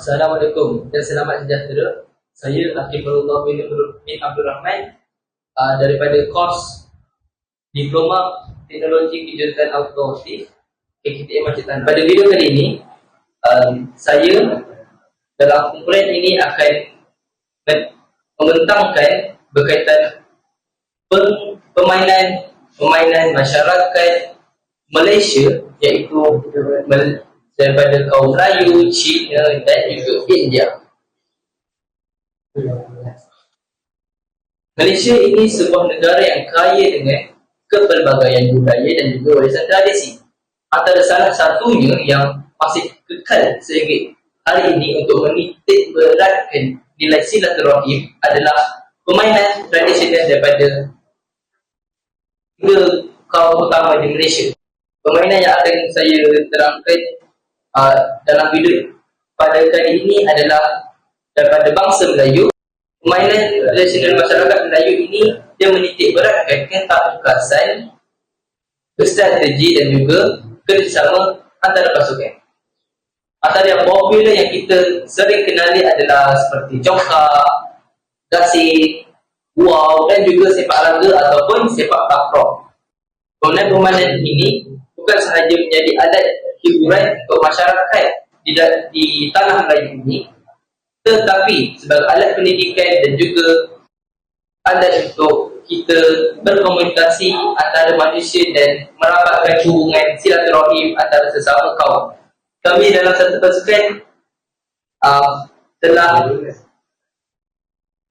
Assalamualaikum dan selamat sejahtera. Saya Akifullah bin Abdul Rahman uh, daripada kos Diploma Teknologi Kejuruteraan Automotif KKTM Macetan. Pada video kali ini, um, saya dalam kumpulan ini akan membentangkan berkaitan pem- permainan permainan masyarakat Malaysia iaitu daripada kaum Melayu, Cina dan juga India. Malaysia ini sebuah negara yang kaya dengan kepelbagaian budaya dan juga warisan tradisi. Antara salah satunya yang masih kekal sehingga hari ini untuk menitik beratkan nilai silaturahim adalah permainan tradisional daripada tiga kaum utama di Malaysia. Permainan yang akan saya terangkan uh, dalam video pada kali ini adalah daripada bangsa Melayu. Permainan tradisional masyarakat Melayu ini dia menitik beratkan ketaklukasan, strategi dan juga kerjasama antara pasukan. Antara yang popular yang kita sering kenali adalah seperti jongkak, gasing, wow dan juga sepak raga ataupun sepak takraw. Permainan-permainan ini bukan sahaja menjadi alat hiburan untuk masyarakat di, di tanah Melayu ini tetapi sebagai alat pendidikan dan juga alat untuk kita berkomunikasi antara manusia dan merapatkan hubungan silaturahim antara sesama kaum. Kami dalam satu pasukan uh, telah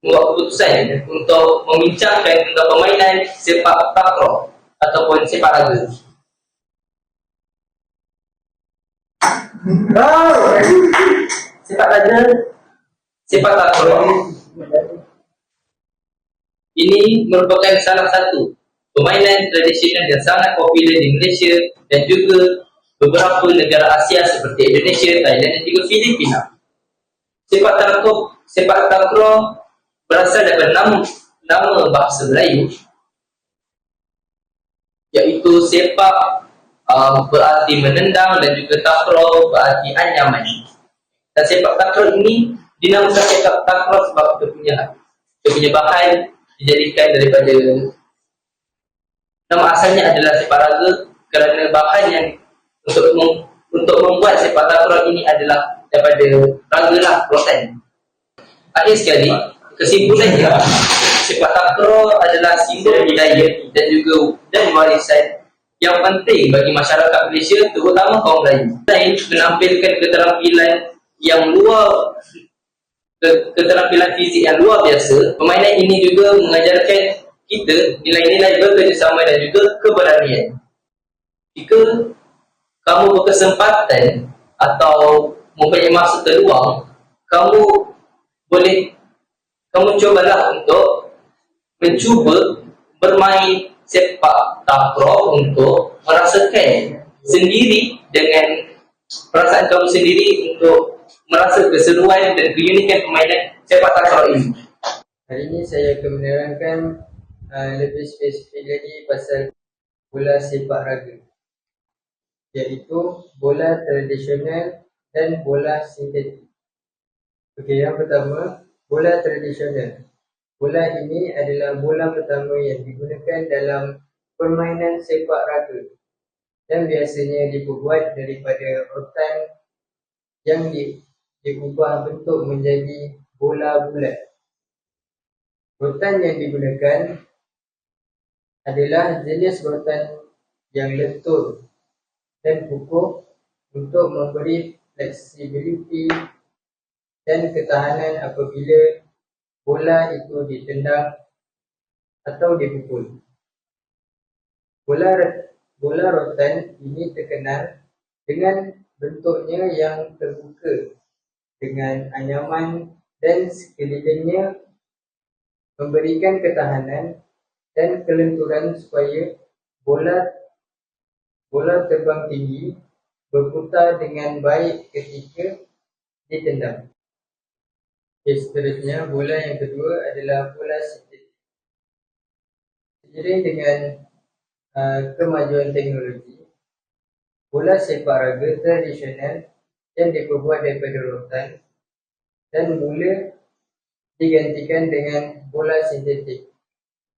membuat keputusan untuk membincangkan tentang permainan sepak takraw ataupun sepak raga. Sepak raga, sepak takraw ini merupakan salah satu permainan tradisional yang sangat popular di Malaysia dan juga beberapa negara Asia seperti Indonesia, Thailand dan juga Filipina. Sepak takraw, sepak takraw berasal daripada nama nama bahasa Melayu iaitu sepak uh, berarti menendang dan juga takraw berarti anyaman. Dan sepak takraw ini dinamakan sepak takraw sebab dia punya dia punya bahan dijadikan daripada nama asalnya adalah sepak raga kerana bahan yang untuk mem, untuk membuat sepak takraw ini adalah daripada raga lah rotan. Akhir sekali kesimpulannya sepak takraw adalah simbol budaya dan juga dan warisan yang penting bagi masyarakat Malaysia terutama kaum Melayu. Selain menampilkan keterampilan yang luar keterampilan fizik yang luar biasa, permainan ini juga mengajarkan kita nilai-nilai bekerjasama dan juga keberanian. Jika kamu berkesempatan atau mempunyai masa terluang, kamu boleh kamu cubalah untuk mencuba bermain sepak takraw untuk merasakan sendiri dengan perasaan kamu sendiri untuk merasa keseruan dan keunikan permainan sepak takraw ini. Hari ini saya akan menerangkan uh, lebih spesifik lagi pasal bola sepak raga iaitu bola tradisional dan bola sintetik. Okey, yang pertama, bola tradisional. Bola ini adalah bola pertama yang digunakan dalam permainan sepak raga dan biasanya dibuat daripada rotan yang di, diubah bentuk menjadi bola bulat. Rotan yang digunakan adalah jenis rotan yang lentur dan kukuh untuk memberi fleksibiliti dan ketahanan apabila bola itu ditendang atau dipukul. Bola bola rotan ini terkenal dengan bentuknya yang terbuka dengan anyaman dan sekelilingnya memberikan ketahanan dan kelenturan supaya bola bola terbang tinggi berputar dengan baik ketika ditendang. Seterusnya, bola yang kedua adalah bola sintetik. Seiring dengan uh, kemajuan teknologi, bola sepak raga tradisional yang diperbuat daripada rotan dan mula digantikan dengan bola sintetik.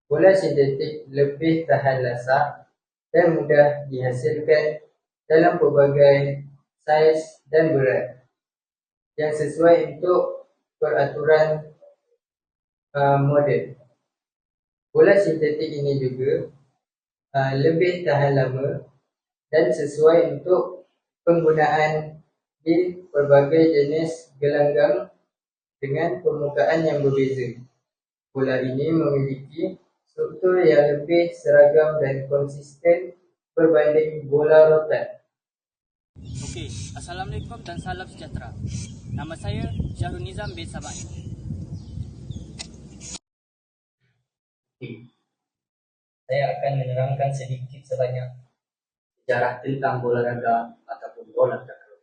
Bola sintetik lebih tahan lasak dan mudah dihasilkan dalam pelbagai saiz dan berat yang sesuai untuk peraturan uh, moden. Bola sintetik ini juga uh, lebih tahan lama dan sesuai untuk penggunaan di pelbagai jenis gelanggang dengan permukaan yang berbeza. Bola ini memiliki struktur yang lebih seragam dan konsisten berbanding bola rotan. Okey, Assalamualaikum dan salam sejahtera. Nama saya Syahrul Nizam bin Sabah. Saya akan menerangkan sedikit sebanyak sejarah tentang bola raga ataupun bola takraw.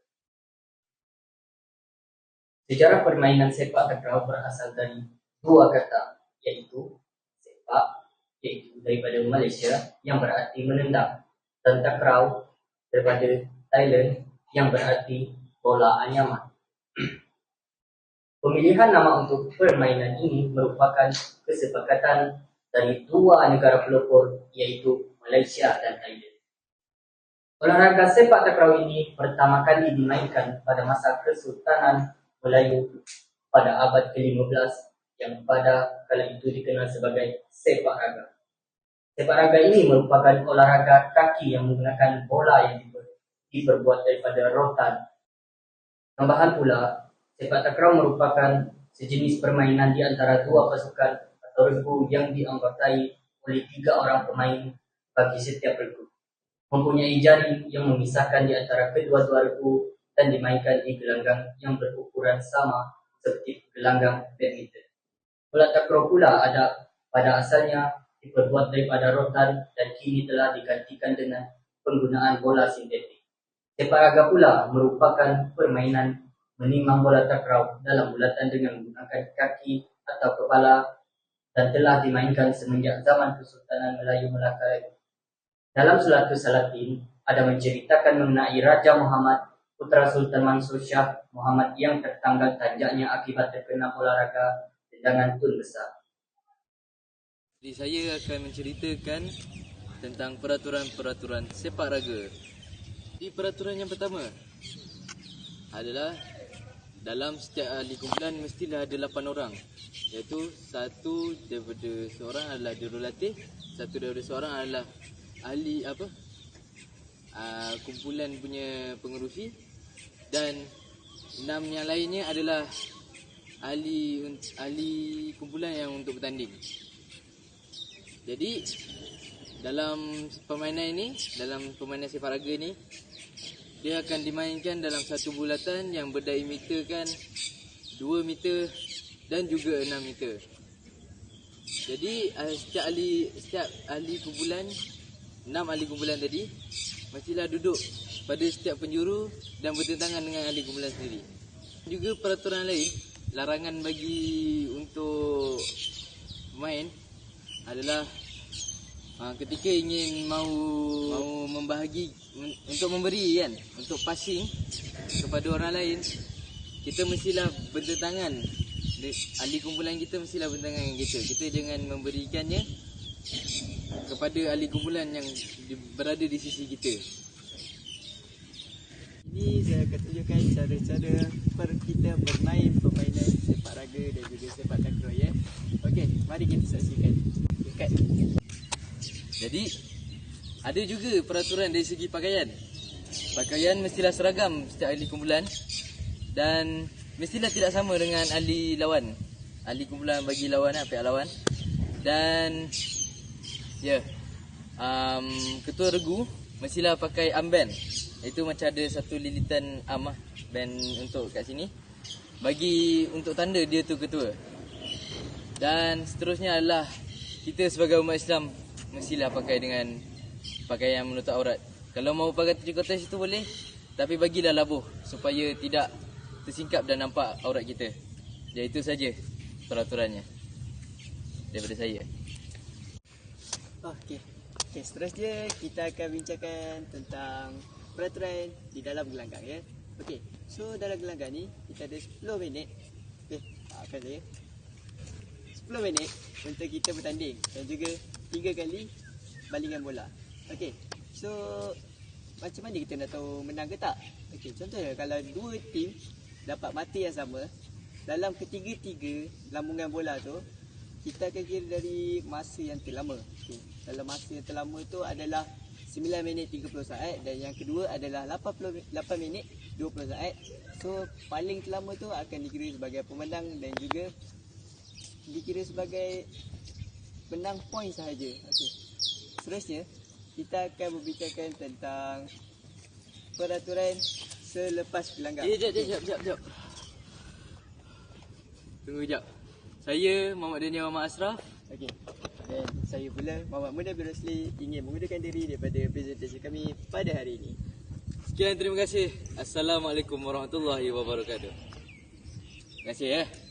Sejarah permainan sepak takraw berasal dari dua kata, yaitu sepak, yaitu daripada Malaysia yang berarti menendang, dan takraw daripada Thailand yang berarti bola anyaman. Pemilihan nama untuk permainan ini merupakan kesepakatan dari dua negara pelopor iaitu Malaysia dan Thailand. Olahraga sepak takraw ini pertama kali dimainkan pada masa Kesultanan Melayu pada abad ke-15 yang pada kala itu dikenal sebagai sepak raga. Sepak raga ini merupakan olahraga kaki yang menggunakan bola yang diper- diperbuat daripada rotan. Tambahan pula, sepak takraw merupakan sejenis permainan di antara dua pasukan atau regu yang dianggotai oleh tiga orang pemain bagi setiap regu. Mempunyai jaring yang memisahkan di antara kedua-dua regu dan dimainkan di gelanggang yang berukuran sama seperti gelanggang badminton. Bola takraw pula ada pada asalnya diperbuat daripada rotan dan kini telah digantikan dengan penggunaan bola sintetik. Sepak raga pula merupakan permainan menimang bola takraw dalam bulatan dengan menggunakan kaki atau kepala dan telah dimainkan semenjak zaman Kesultanan Melayu Melaka. Dalam Sulatus Salatin ada menceritakan mengenai Raja Muhammad putra Sultan Mansur Shah Muhammad yang tertanggal tanjaknya akibat terkena olahraga tendangan tun besar. Jadi saya akan menceritakan tentang peraturan-peraturan sepak raga. Di peraturan yang pertama adalah dalam setiap ahli kumpulan mestilah ada 8 orang. Iaitu satu daripada seorang adalah jurulatih, satu daripada seorang adalah ahli apa? Uh, kumpulan punya pengerusi dan enam yang lainnya adalah ahli ahli kumpulan yang untuk bertanding. Jadi dalam permainan ini, dalam permainan sepak raga ni dia akan dimainkan dalam satu bulatan yang berdiameterkan 2 meter dan juga 6 meter. Jadi uh, setiap ahli setiap ahli kumpulan 6 ahli kumpulan tadi mestilah duduk pada setiap penjuru dan bertentangan dengan ahli kumpulan sendiri. Juga peraturan lain larangan bagi untuk main adalah ha, ketika ingin mau membahagi untuk memberi kan untuk passing kepada orang lain kita mestilah bertentangan ahli kumpulan kita mestilah bertentangan dengan kita kita jangan memberikannya kepada ahli kumpulan yang berada di sisi kita Ini saya akan tunjukkan cara-cara per kita bermain permainan sepak raga dan juga sepak takraw ya. Okey, mari kita saksikan. Dekat. Jadi ada juga peraturan dari segi pakaian. Pakaian mestilah seragam setiap ahli kumpulan dan mestilah tidak sama dengan ahli lawan. Ahli kumpulan bagi lawan lah, pihak lawan. Dan ya. Yeah, um, ketua regu mestilah pakai armband. Itu macam ada satu lilitan arm lah, band untuk kat sini. Bagi untuk tanda dia tu ketua. Dan seterusnya adalah kita sebagai umat Islam mestilah pakai dengan pakaian menutup aurat. Kalau mau pakai trikotas itu boleh, tapi bagilah labuh supaya tidak tersingkap dan nampak aurat kita. Jadi itu saja peraturannya daripada saya. Okey. Okey, seterusnya kita akan bincangkan tentang peraturan di dalam gelanggang ya. Okey. So dalam gelanggang ni kita ada 10 minit Okey, akan saya 10 minit untuk kita bertanding dan juga 3 kali balingan bola. Okey. So macam mana kita nak tahu menang ke tak? Okey, contohnya kalau dua tim dapat mata yang sama, dalam ketiga-tiga lambungan bola tu kita akan kira dari masa yang terlama. Okey. Dalam masa yang terlama tu adalah 9 minit 30 saat dan yang kedua adalah 88 minit 20 saat. So paling terlama tu akan dikira sebagai pemenang dan juga dikira sebagai menang poin sahaja. Okey. Seterusnya kita akan berbincangkan tentang peraturan selepas pelanggar. Eh, jap, jap, jap, jap. Tunggu jap. Saya Muhammad Daniel Muhammad Asraf. Okey. Dan saya pula Muhammad Muda bin Rosli ingin mengundurkan diri daripada presentasi kami pada hari ini. Sekian terima kasih. Assalamualaikum warahmatullahi wabarakatuh. Terima kasih ya.